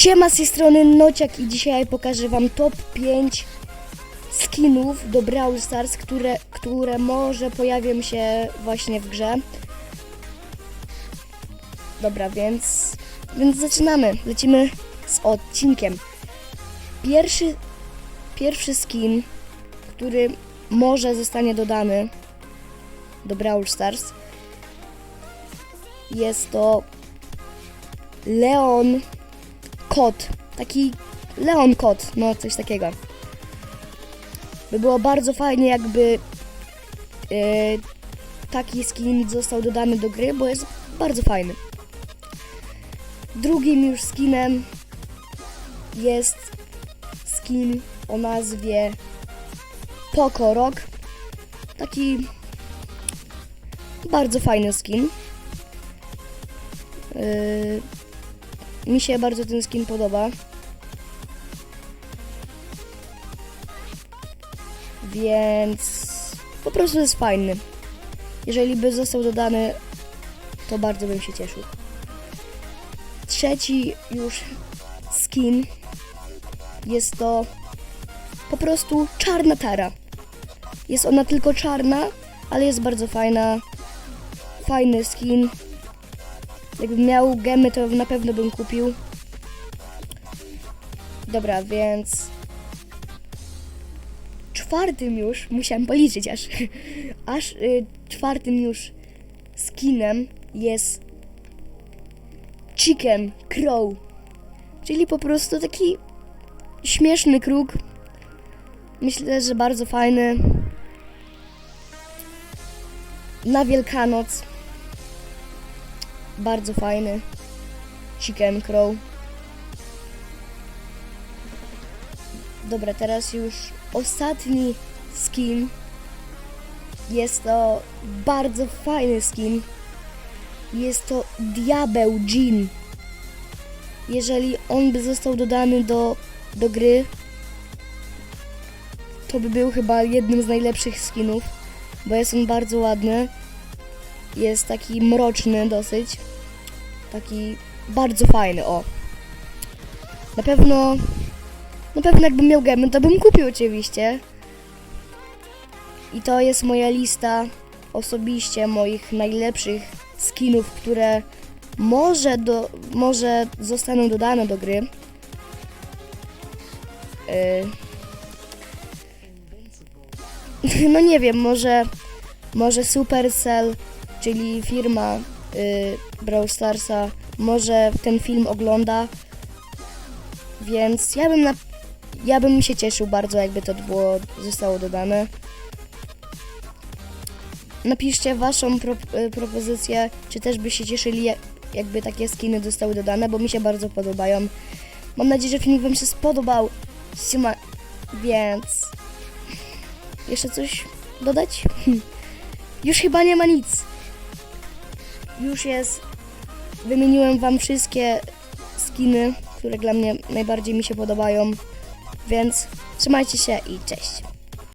Siema z tej strony Nociak i dzisiaj pokażę wam top 5 skinów do Brawl Stars, które, które może pojawią się właśnie w grze. Dobra, więc, więc zaczynamy. Lecimy z odcinkiem. Pierwszy, pierwszy skin, który może zostanie dodany do Brawl Stars jest to Leon kot. Taki Leon kot, no coś takiego. By było bardzo fajnie, jakby e, taki skin został dodany do gry, bo jest bardzo fajny. Drugim już skinem jest skin o nazwie Poco Rock. Taki bardzo fajny skin. Yy, mi się bardzo ten skin podoba. Więc po prostu jest fajny. Jeżeli by został dodany, to bardzo bym się cieszył. Trzeci już skin jest to po prostu czarna tara. Jest ona tylko czarna, ale jest bardzo fajna. Fajny skin. Jakbym miał gemy, to na pewno bym kupił. Dobra, więc czwartym już, musiałem policzyć aż, aż y, czwartym już skinem jest Chicken Crow, czyli po prostu taki śmieszny kruk. Myślę, że bardzo fajny. Na Wielkanoc bardzo fajny. Chicken Crow. Dobra, teraz już ostatni skin. Jest to bardzo fajny skin. Jest to Diabeł Jean. Jeżeli on by został dodany do, do gry, to by był chyba jednym z najlepszych skinów, bo jest on bardzo ładny. Jest taki mroczny dosyć. Taki bardzo fajny, o. Na pewno, na pewno jakbym miał gemy, to bym kupił oczywiście. I to jest moja lista osobiście moich najlepszych skinów, które może, do, może zostaną dodane do gry. Yy. No nie wiem, może, może Supercell, czyli firma Brawl Starsa, może ten film ogląda, więc ja bym, na, ja bym się cieszył bardzo, jakby to było, zostało dodane. Napiszcie waszą pro, y, propozycję, czy też by się cieszyli, jak- jakby takie skiny zostały dodane, bo mi się bardzo podobają. Mam nadzieję, że film wam się spodobał. Siema, więc... Jeszcze coś dodać? Już chyba nie ma nic już jest. Wymieniłem Wam wszystkie skiny, które dla mnie najbardziej mi się podobają. Więc trzymajcie się i cześć.